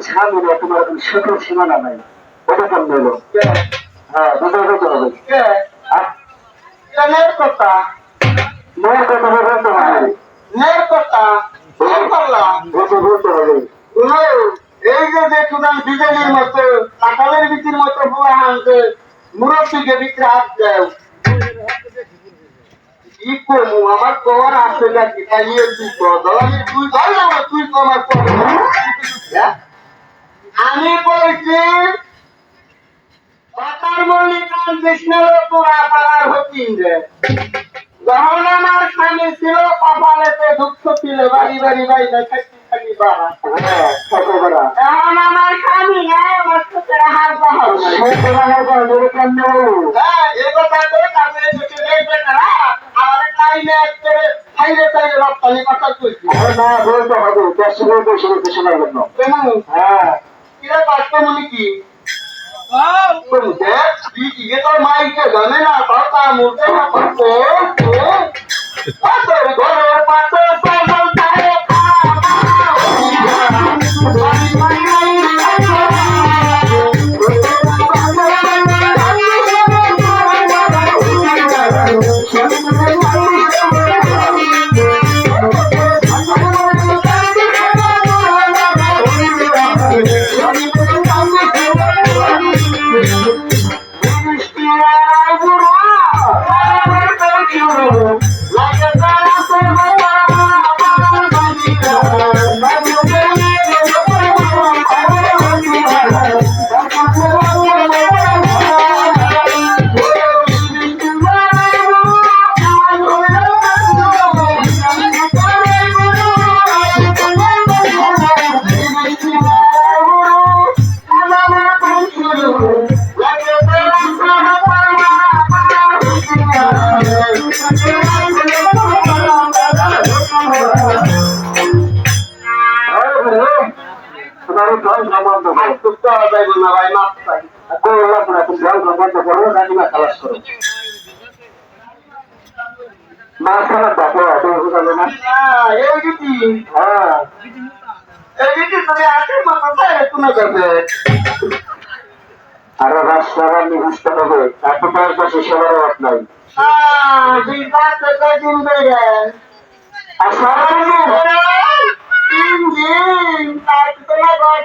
স্বামী নেই তোমার সুখের সীমানা নাই। ওটা কেমন হলো হ্যাঁ হবে। কথা মেয়ের কথা বলতে হবে। নের কথা বলতে বলতে হবে এই যে দেখুন বিজেপির মতো কাঁঠালের বিচির মতো বুয়া আনছে মুরব্বীকে বিক্রি হাত কি আমার কর আছে নাকি? তাই তুই কর। তুই ধর তুই কর হ্যাঁ? আমি বলছি পাতার মল্লিক কৃষ্ণের তোরা পাড়ার হতিন রে। যখন আমার স্বামী ছিল কপালেতে দুঃখ ছিল বাড়ি বাড়ি বাড়ি। এখন আমার স্বামী নাই আমার চোখের হার বাহার নাই সেই তোমার কথা হ্যাঁ, এ কথা দেখবে তারা টাইমে হাইরে রপ্তানি কথা কইছি। না বলতে হবে দেশ না জন্য। কেন? হ্যাঁ। কিরে কষ্ট মনে কি বলতে তুই কি যে তোর মাইকে জানে না তোর তা মুখে না করতে তোর আরও রাস্তার নির্দিষ্ট হবে এতটার কাছে সবার অভাব নাই আর সারাদিন আমার কথা বলো না আর করব বিক্রি করিনি তুমি নিও না আমার মানে লোক বাবা বাড়ি বাবা না চন্দ পাই দিয়ে চলো তুমি নিও না হ্যাঁ আমার শোনা তো তোমার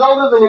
যাওরে তুমি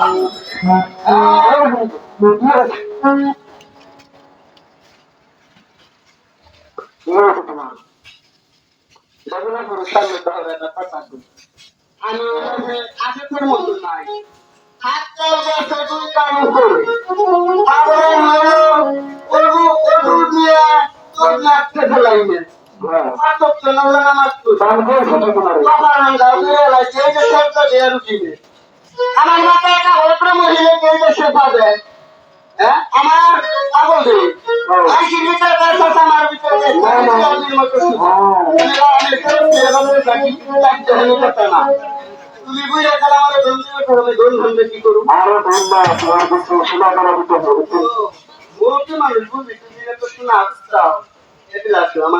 আমি আগে তোর মতো নাই আজকাল বছর দুই কাম করে তারপরে হলো ওরু ওরু দিয়ে তোর নাচতে ফেলাই না আটক তো না লাগা মাত্র বাবার নাঙ্গা দিয়ে লাগে এই যে সবটা দিয়ে রুটিনে আমার মাথায় একটা অল্প মহিলা কে দেশে পাবে হ্যাঁ আমার পাগল দে আর কি ভিতরে কাছে আমার ভিতরে আমি তুমি বুঝে খেলা আমার বন্ধু আমি দোল ধরবে কি করব আরও মানুষ তুমি তো শোনা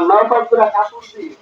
আমার কাপড় দিয়ে